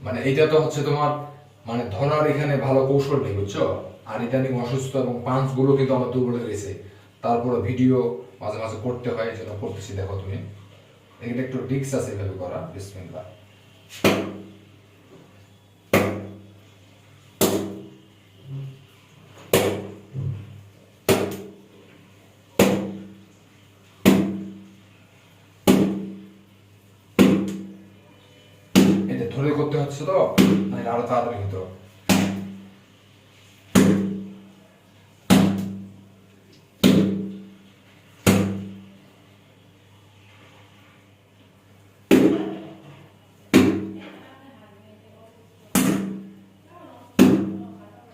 মানে এটা তো হচ্ছে তোমার মানে ধরার এখানে ভালো কৌশল নেই, বুঝছ? আর এটা নিয়ে অসুস্থ এবং পাঁচগুলো কিন্তু আমার দুর্বল হয়ে গেছে। তারপরে ভিডিও মাঝে মাঝে করতে হয়, এই জন্য করতেছি, দেখো তুমি। এখানে একটু রিক্স আছে এভাবে করা বিসমিল্লাহ এটা ধরে করতে হচ্ছে তো মানে আরো তাড়াতাড়ি হতো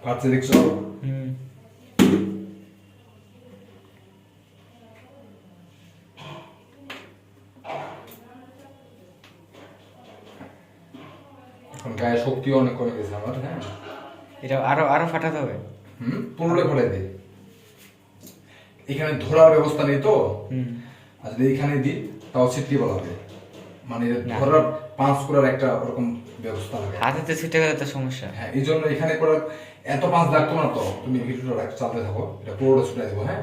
পারছে দেখছো হুম এখন গায়ে শক্তিও অনেক কমে গেছে আমার হ্যাঁ? এটা আরও আরও ফাটাতে হবে। হুম? পুনরায় ফেলে দে। এখানে ধরার ব্যবস্থা নেই তো? আর যদি এখানে দিই তাও ছিটকে বলা হবে। মানে ধরার পাঁচ করার একটা ওরকম ব্যবস্থা লাগে হাতেতে ছিটে গেলে তো সমস্যা। হ্যাঁ এই জন্য এখানে করার এত পাঁচ লাগতো না তো? তুমি ভিডিওটা চালাতে থাকো। এটা পুরোটা শুনে দেবো হ্যাঁ?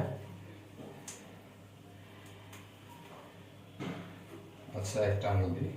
আচ্ছা একটা আঙুল দিই।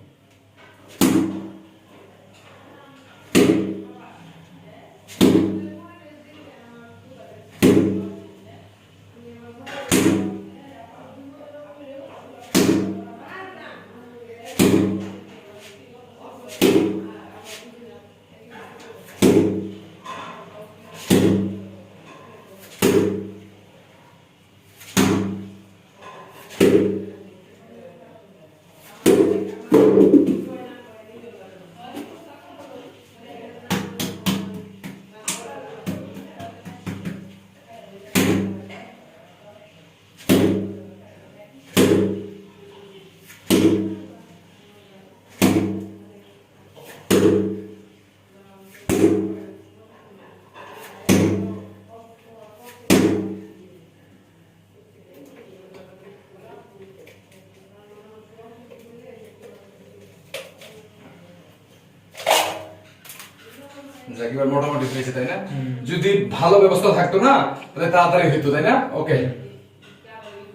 মোটামুটি হয়েছে তাই না যদি ভালো ব্যবস্থা থাকতো না তাহলে তাড়াতাড়ি হইতো তাই না ওকে